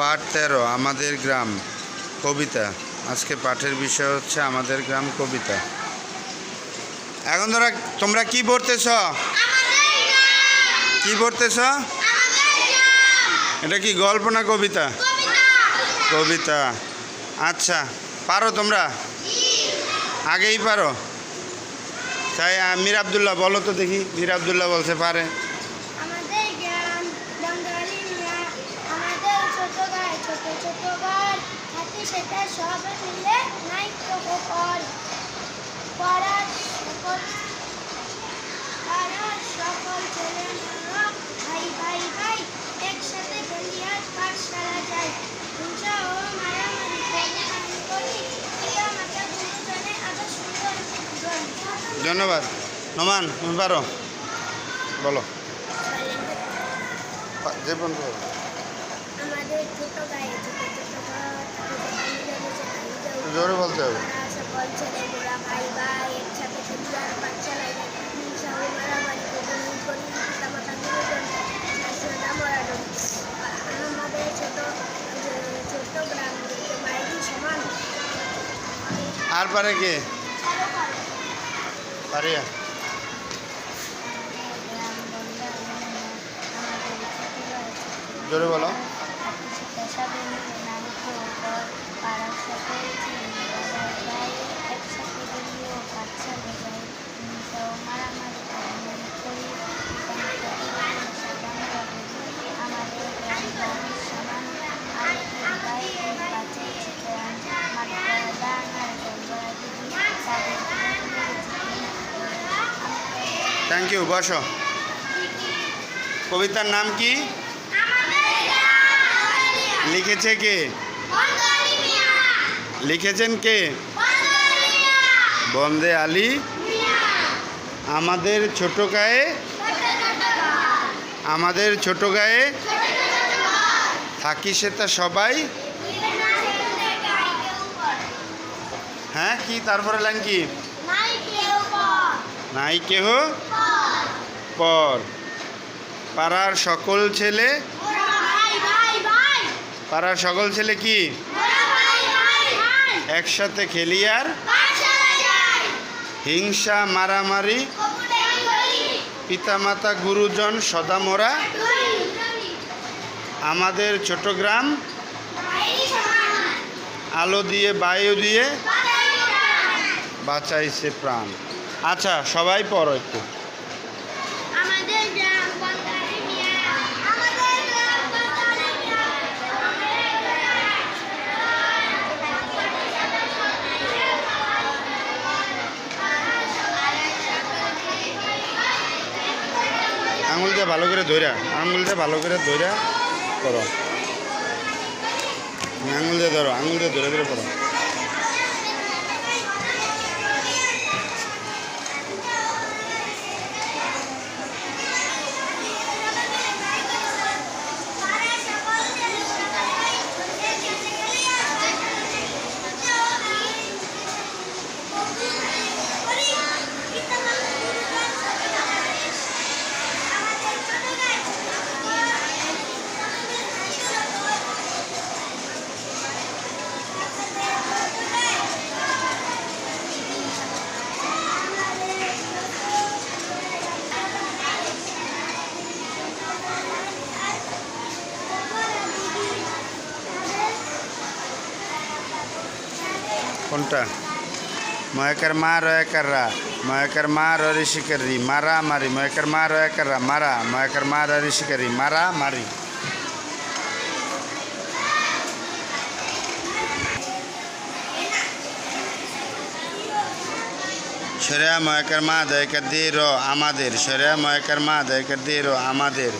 পাঠ তেরো আমাদের গ্রাম কবিতা। আজকে পাঠের বিষয় হচ্ছে আমাদের গ্রাম কবিতা। এখন তোরা তোমরা কি পড়তেছ? কি পড়তেছ? এটা কি গল্প না কবিতা? কবিতা। আচ্ছা পারো তোমরা? আগেই পারো। তাই মীর আবদুল্লাহ বলো তো দেখি মীর আবদুল্লাহ বলছে পারে আমাদের গ্রাম বাঙালি মিয়া আমাদের ছোট গায়ে ছোট ছোট ঘর হাতে সেটা সব মিলে নাই কর পড়ার সকল পড়ার সকল ছেলে ভাই ভাই ভাই একসাথে পাঠশালা যাই হিংসা ও মারামারি ধন্যবাদ। নোমান পারো? বলো। যে পারো। আমাদের ছোট গায়ে ছোট ছোট ঘর একটু জোরে বলতে হবে সকল ছেলে মোরা ভাই ভাই একসাথে পরিবার বাচ্চারাই হিংসা ও মারামারি করি। করি পিতা মাতা গুরুজন শাশুড়া মরাজন আমাদের ছোট ছোট গ্রাম দেখতে বাইরে সমান কে পারিয়া জোরে বলো থ্যাংক ইউ বসো। কবিতার নাম কি? লিখেছে কে? লিখেছেন কে? বন্দে আলী। আমাদের ছোট গায়ে? আমাদের ছোট গায়ে? থাকি সেটা সবাই? হ্যাঁ কি তারপরে লাইন কি? নাই কেহ? পর। পাড়ার সকল ছেলে? পাড়ার সকল ছেলে কি? একসাথে খেলিয়ার হিংসা, মারামারি, পিতামাতা, গুরুজন সদা মোরা আমাদের ছোট গ্রাম, আলো দিয়ে, বায়ু দিয়ে বাঁচাইছে প্রাণ। আচ্ছা সবাই পড়ো একটু আমাদের গ্রাম বাঙালি মিয়া আমাদের গ্রাম বাঙালি মিয়া আমাদের আঙুল দিয়ে ভালো করে ধইরা আঙুল দিয়ে ভালো করে ধইরা করো। আঙুল দিয়ে ধরো আঙুল দিয়ে ধরে ধরে করো। কোনটা? ময়কার মা রয়াকার রা। ময়কার মা ঋষিকার রি। মারা, মারি। ময়কার মা রয়াকার রা। মারা। ময়কার মা ঋষিকার রি। মারা, মারি। সরেয়া ময়কার মা দয়কার দিয়ে র, আমাদের। সরেয়া ময়কার মা দয়কার দিয়ে আমাদের।